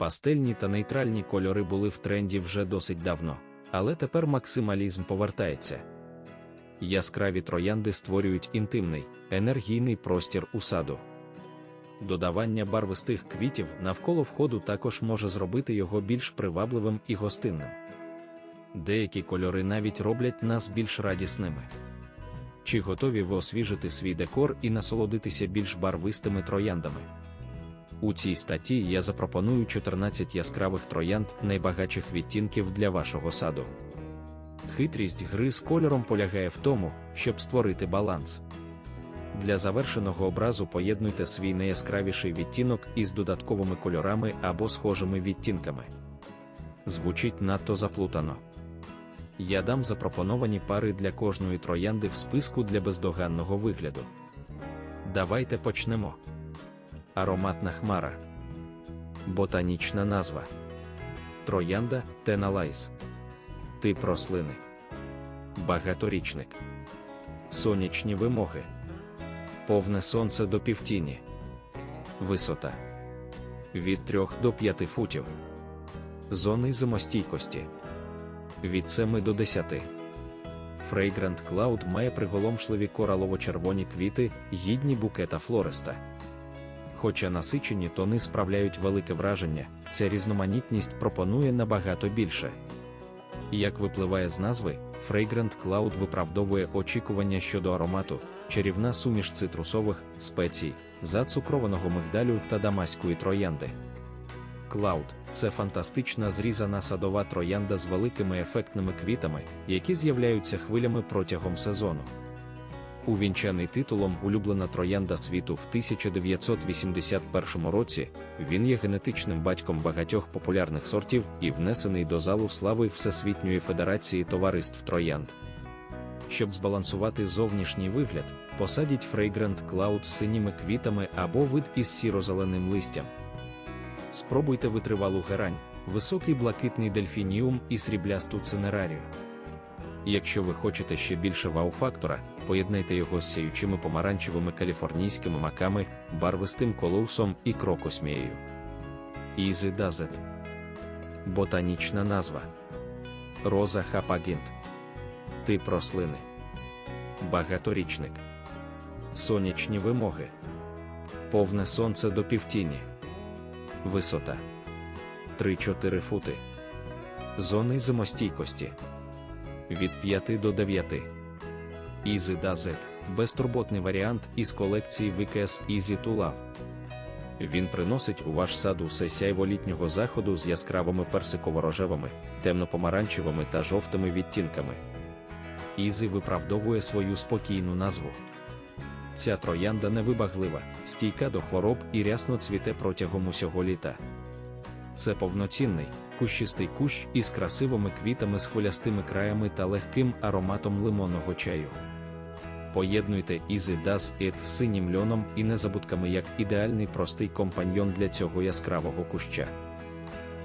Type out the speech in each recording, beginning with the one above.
Пастельні та нейтральні кольори були в тренді вже досить давно, але тепер максималізм повертається. Яскраві троянди створюють інтимний, енергійний простір у саду. Додавання барвистих квітів навколо входу також може зробити його більш привабливим і гостинним. Деякі кольори навіть роблять нас більш радісними. Чи готові ви освіжити свій декор і насолодитися більш барвистими трояндами? У цій статті я запропоную 14 яскравих троянд найбагатших відтінків для вашого саду. Хитрість гри з кольором полягає в тому, щоб створити баланс. Для завершеного образу поєднуйте свій найяскравіший відтінок із додатковими кольорами або схожими відтінками. Звучить надто заплутано. Я дам запропоновані пари для кожної троянди в списку для бездоганного вигляду. Давайте почнемо. Ароматна хмара. Ботанічна назва. Троянда Теналайс. Тип рослини. Багаторічник. Сонячні вимоги. Повне сонце до півтіні. Висота від 3 до 5 футів. Зони зимостійкості від 7 до 10. Fragrant Cloud має приголомшливі коралово-червоні квіти, гідні букета флориста. Хоча насичені тони справляють велике враження, ця різноманітність пропонує набагато більше. Як випливає з назви, Fragrant Cloud виправдовує очікування щодо аромату, чарівна суміш цитрусових спецій, зацукрованого мигдалю та дамаської троянди. Cloud – це фантастична зрізана садова троянда з великими ефектними квітами, які з'являються хвилями протягом сезону. Увінчаний титулом Улюблена троянда світу в 1981 році, він є генетичним батьком багатьох популярних сортів і внесений до залу слави Всесвітньої Федерації товариств троянд. Щоб збалансувати зовнішній вигляд, посадіть Fragrant Cloud з синіми квітами або вид із сіро-зеленим листям. Спробуйте витривалу герань, високий блакитний дельфініум і сріблясту цинерарію. Якщо ви хочете ще більше вау-фактора, поєднайте його з сяючими помаранчевими каліфорнійськими маками, барвистим колоусом і крокосмією. Easy Does It. Ботанічна назва Роза хапагінт. Тип рослини. Багаторічник. Сонячні вимоги. Повне сонце до півтіні. Висота 3-4 фути. Зони зимостійкості від 5 до 9. Easy It – безтурботний варіант із колекції VKS Easy to Love. Він приносить у ваш сад усе сяйво літнього заходу з яскравими персиково-рожевими, темно-помаранчевими та жовтими відтінками. Ізі виправдовує свою спокійну назву. Ця троянда невибаглива, стійка до хвороб і рясно цвіте протягом усього літа. Це повноцінний, кущистий кущ із красивими квітами з хвилястими краями та легким ароматом лимонного чаю. Поєднуйте Easy Does It з синім льоном і незабудками як ідеальний простий компаньйон для цього яскравого куща.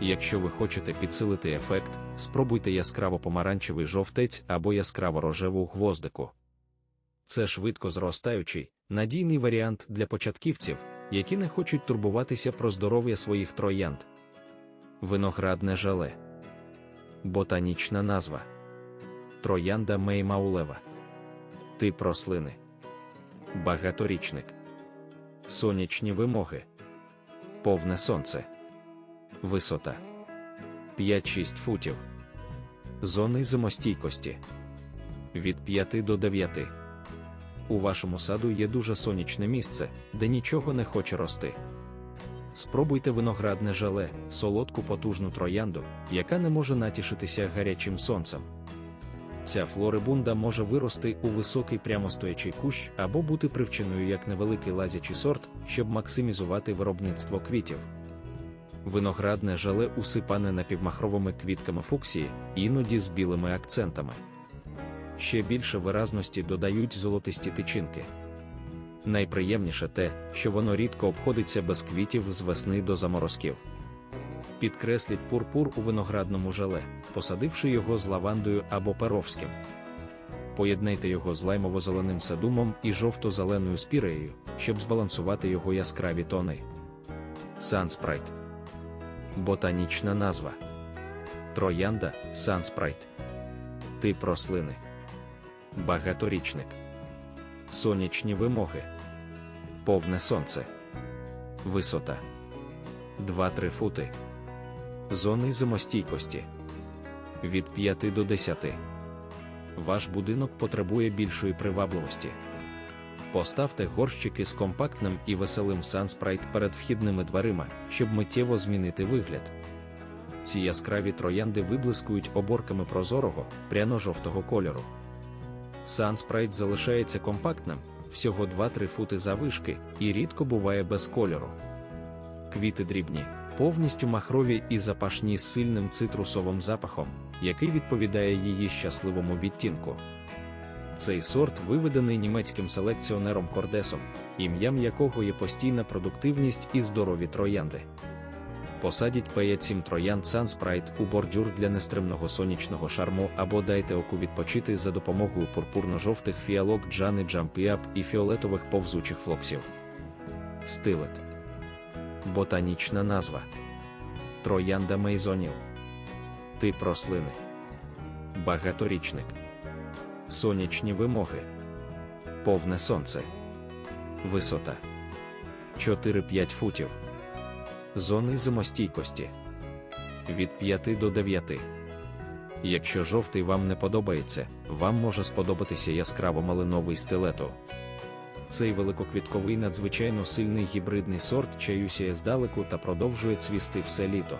Якщо ви хочете підсилити ефект, спробуйте яскраво помаранчевий жовтець або яскраво рожеву гвоздику. Це швидко зростаючий, надійний варіант для початківців, які не хочуть турбуватися про здоров'я своїх троянд. Виноградне жале. Ботанічна назва Троянда Меймаулева. Тип рослини. Багаторічник. Сонячні вимоги. Повне сонце. Висота 5-6 футів. Зони зимостійкості від 5 до 9. У вашому саду є дуже сонячне місце, де нічого не хоче рости. Спробуйте виноградне желе, солодку потужну троянду, яка не може натішитися гарячим сонцем. Ця флорибунда може вирости у високий прямостоячий кущ або бути привченою як невеликий лазячий сорт, щоб максимізувати виробництво квітів. Виноградне желе усипане напівмахровими квітками фуксії, іноді з білими акцентами. Ще більше виразності додають золотисті тичинки. Найприємніше те, що воно рідко обходиться без квітів з весни до заморозків. Підкресліть пурпур у виноградному желе, посадивши його з лавандою або перовським. Поєднайте його з лаймово-зеленим садумом і жовто-зеленою спіреєю, щоб збалансувати його яскраві тони. Санспрайт Ботанічна назва Троянда Санспрайт. Тип рослини. Багаторічник. Сонячні вимоги. Повне сонце. Висота 2-3 фути. Зони зимостійкості від 5 до 10. Ваш будинок потребує більшої привабливості. Поставте горщики з компактним і веселим санспрайт перед вхідними дверима, щоб миттєво змінити вигляд. Ці яскраві троянди виблискують оборками прозорого, пряно-жовтого кольору. Санспрайт залишається компактним, всього 2-3 фути завишки і рідко буває без кольору. Квіти дрібні, повністю махрові і запашні з сильним цитрусовим запахом, який відповідає її щасливому відтінку. Цей сорт виведений німецьким селекціонером Кордесом, ім'ям якого є постійна продуктивність і здорові троянди. Посадіть 5-7 троянд Санспрайт у бордюр для нестримного сонячного шарму або дайте оку відпочити за допомогою пурпурно-жовтих фіалок Джани Джампіап і фіолетових повзучих флоксів. Стилет. Ботанічна назва. Троянда Мейзоніл. Тип рослини. Багаторічник. Сонячні вимоги. Повне сонце. Висота 4-5 футів. Зони зимостійкості від 5 до 9. Якщо жовтий вам не подобається, вам може сподобатися яскраво малиновий стилето. Цей великоквітковий надзвичайно сильний гібридний сорт чаюсіє здалеку та продовжує цвісти все літо.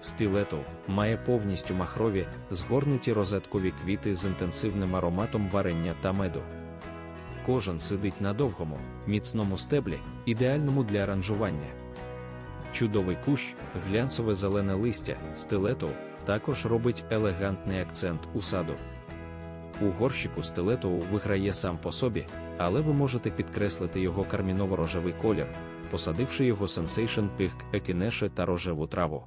Стилетов має повністю махрові, згорнуті розеткові квіти з інтенсивним ароматом варення та меду. Кожен сидить на довгому, міцному стеблі, ідеальному для аранжування. Чудовий кущ, глянцеве зелене листя, стилетов також робить елегантний акцент у саду. У горщику стилетоу виграє сам по собі, але ви можете підкреслити його карміново-рожевий колір, посадивши його Sensation Pink екінеше та рожеву траву.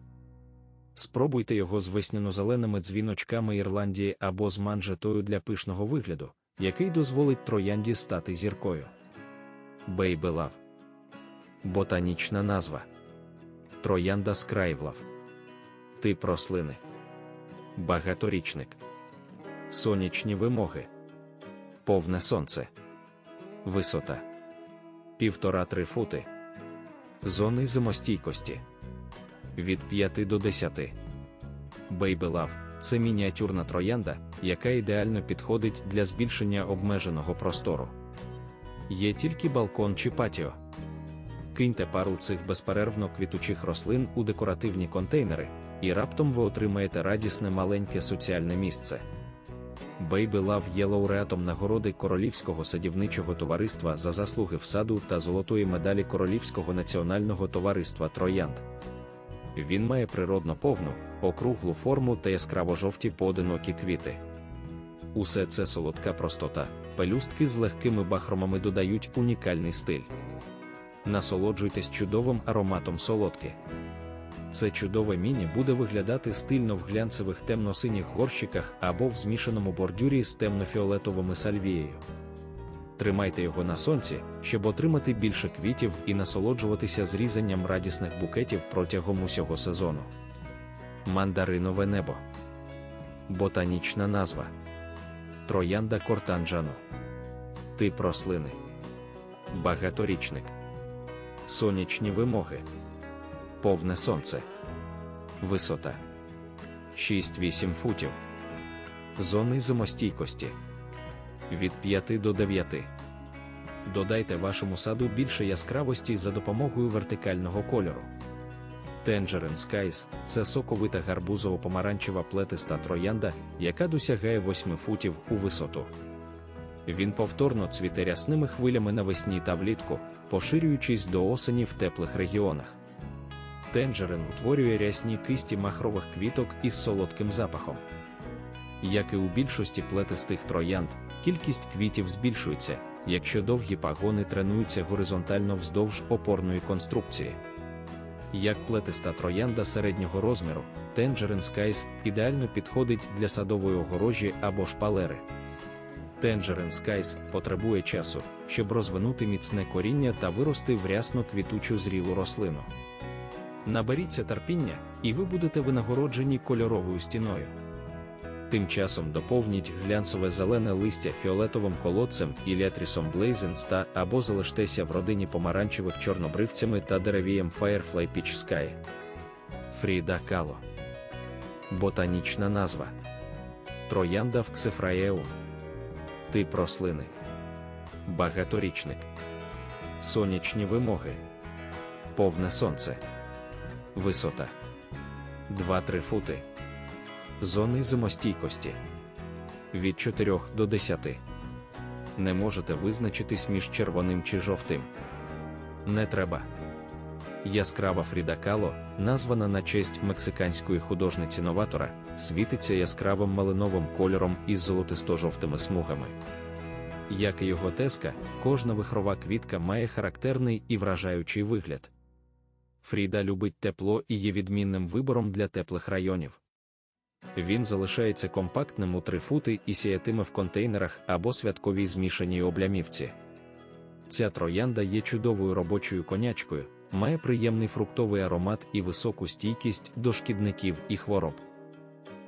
Спробуйте його з весняно-зеленими дзвіночками Ірландії або з манжетою для пишного вигляду, який дозволить троянді стати зіркою. Baby Love. Ботанічна назва. Троянда Скрайвлав Тип рослини. Багаторічник Сонячні вимоги Повне сонце Висота 1,5-3 фути Зони зимостійкості від 5 до 10. Baby Love – це мініатюрна троянда, яка ідеально підходить для збільшення обмеженого простору. Є тільки балкон чи патіо. Киньте пару цих безперервно квітучих рослин у декоративні контейнери, і раптом ви отримаєте радісне маленьке соціальне місце. Baby Love є лауреатом нагороди Королівського садівничого товариства за заслуги в саду та золотої медалі Королівського національного товариства Троянд. Він має природно повну, округлу форму та яскраво жовті поодинокі квіти. Усе це солодка простота, пелюстки з легкими бахромами додають унікальний стиль. Насолоджуйтесь чудовим ароматом солодки. Це чудове міні буде виглядати стильно в глянцевих темно-синіх горщиках або в змішаному бордюрі з темно-фіолетовими сальвією. Тримайте його на сонці, щоб отримати більше квітів і насолоджуватися зрізанням радісних букетів протягом усього сезону. Мандаринове небо. Ботанічна назва Троянда Кортанджано. Тип рослини. Багаторічник. Сонячні вимоги. Повне сонце. Висота 6-8 футів. Зони зимостійкості від 5 до 9. Додайте вашому саду більше яскравості за допомогою вертикального кольору. Tangerine Skies – це соковита гарбузово-помаранчева плетиста троянда, яка досягає 8 футів у висоту. Він повторно цвіте рясними хвилями навесні та влітку, поширюючись до осені в теплих регіонах. Тенджерин утворює рясні кисті махрових квіток із солодким запахом. Як і у більшості плетистих троянд, кількість квітів збільшується, якщо довгі пагони тренуються горизонтально вздовж опорної конструкції. Як плетиста троянда середнього розміру, Tangerine Skies ідеально підходить для садової огорожі або шпалери. Tangerine Skies потребує часу, щоб розвинути міцне коріння та вирости в рясно квітучу зрілу рослину. Наберіться терпіння, і ви будете винагороджені кольоровою стіною. Тим часом доповніть глянцеве зелене листя фіолетовим колодцем і лятрісом Blazing або залиштеся в родині помаранчевих чорнобривцями та деревієм Firefly Peach Sky. Фріда Кало. Ботанічна назва. Троянда в Ксифраєум. Тип рослини. Багаторічник. Сонячні вимоги. Повне сонце. Висота 2-3 фути. Зони зимостійкості від 4 до 10. Не можете визначитись між червоним чи жовтим. Не треба. Яскрава Фріда Кало, названа на честь мексиканської художниці новатора, світиться яскравим малиновим кольором із золотисто-жовтими смугами. Як і його теска, кожна вихрова квітка має характерний і вражаючий вигляд. Фріда любить тепло і є відмінним вибором для теплих районів. Він залишається компактним у 3 фути і сіятиме в контейнерах або святковій змішаній облямівці. Ця троянда є чудовою робочою конячкою, має приємний фруктовий аромат і високу стійкість до шкідників і хвороб.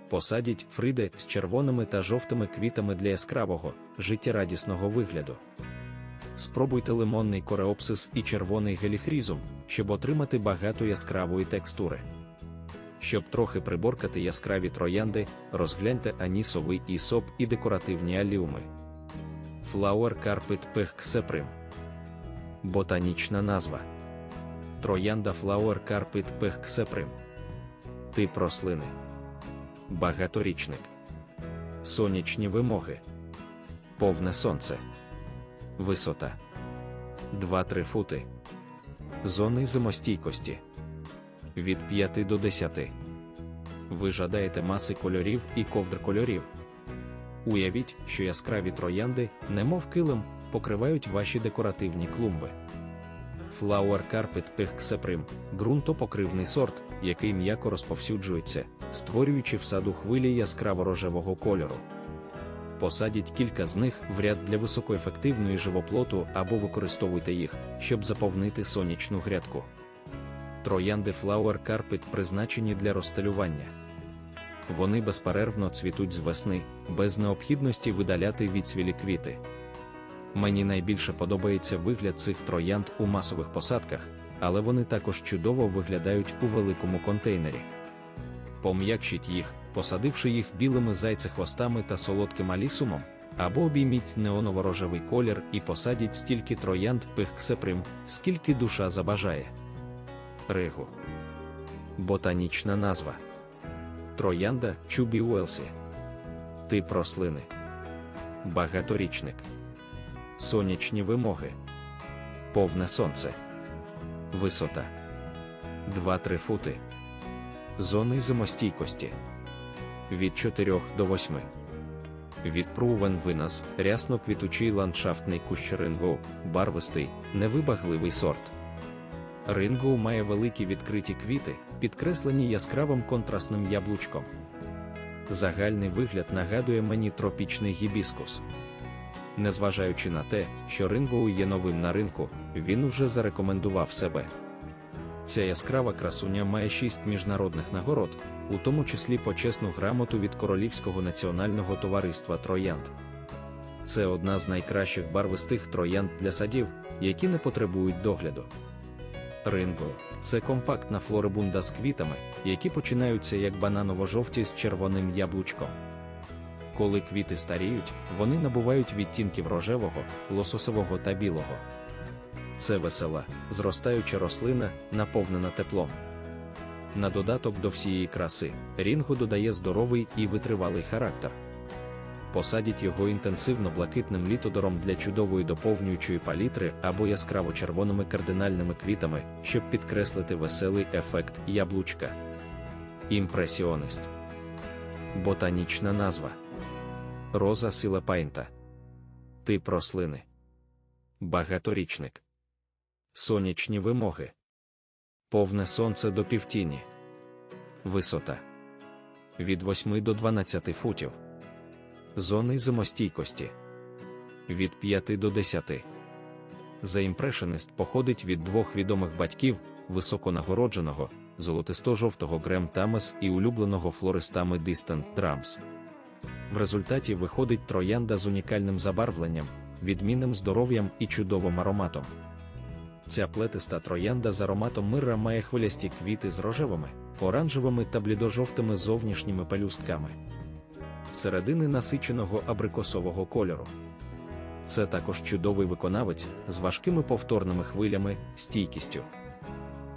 Посадіть фриди з червоними та жовтими квітами для яскравого, життєрадісного вигляду. Спробуйте лимонний кореопсис і червоний геліхрізум, щоб отримати багато яскравої текстури. Щоб трохи приборкати яскраві троянди, розгляньте анісовий ісоп і декоративні аліуми. Flower Carpet Pechxeprim Ботанічна назва. Троянда Flower Carpet Pechxeprim Тип рослини. Багаторічник. Сонячні вимоги. Повне сонце. Висота 2-3 фути. Зони зимостійкості від 5 до 10. Ви жадаєте маси кольорів і ковдр кольорів. Уявіть, що яскраві троянди, немов килим, покривають ваші декоративні клумби. Flower Carpet Pechxeprim – ґрунтопокривний сорт, який м'яко розповсюджується, створюючи в саду хвилі яскраво рожевого кольору. Посадіть кілька з них в ряд для високоефективної живоплоту або використовуйте їх, щоб заповнити сонячну грядку. Троянди Flower Carpet призначені для розстелювання. Вони безперервно цвітуть з весни, без необхідності видаляти відцвілі квіти. Мені найбільше подобається вигляд цих троянд у масових посадках, але вони також чудово виглядають у великому контейнері. Пом'якшіть їх, посадивши їх білими зайцехвостами та солодким алісумом, або обійміть неоново-рожевий колір і посадіть стільки троянд пихксеприм, скільки душа забажає. Ригу. Ботанічна назва. Троянда Чубі Уелсі. Тип рослини. Багаторічник. Сонячні вимоги. Повне сонце. Висота 2-3 фути. Зони зимостійкості від 4 до 8. Відпрувен винас рясно квітучий ландшафтний кущ рингоу, барвистий, невибагливий сорт. Рингоу має великі відкриті квіти, підкреслені яскравим контрастним яблучком. Загальний вигляд нагадує мені тропічний гібіскус. Незважаючи на те, що Рингоу є новим на ринку, він уже зарекомендував себе. Ця яскрава красуня має шість міжнародних нагород, у тому числі почесну грамоту від Королівського національного товариства Троянд. Це одна з найкращих барвистих троянд для садів, які не потребують догляду. Ринго це компактна флорибунда з квітами, які починаються як бананово-жовті з червоним яблучком. Коли квіти старіють, вони набувають відтінків рожевого, лососового та білого. Це весела, зростаюча рослина, наповнена теплом. На додаток до всієї краси, Рінго додає здоровий і витривалий характер. Посадіть його інтенсивно блакитним літодором для чудової доповнюючої палітри або яскраво червоними кардинальними квітами, щоб підкреслити веселий ефект яблучка. Імпресіонист. Ботанічна назва Роза сила пайнта. Тип рослини. Багаторічник. Сонячні вимоги. Повне сонце до півтіні. Висота від 8 до 12 футів. Зони зимостійкості від 5 до 10. The Impressionist походить від двох відомих батьків, високонагородженого, золотисто-жовтого Грем Тамес і улюбленого флористами Distant Drums. В результаті виходить троянда з унікальним забарвленням, відмінним здоров'ям і чудовим ароматом. Ця плетиста троянда з ароматом мирра має хвилясті квіти з рожевими, оранжевими та блідожовтими зовнішніми пелюстками. Середини насиченого абрикосового кольору. Це також чудовий виконавець з важкими повторними хвилями, стійкістю.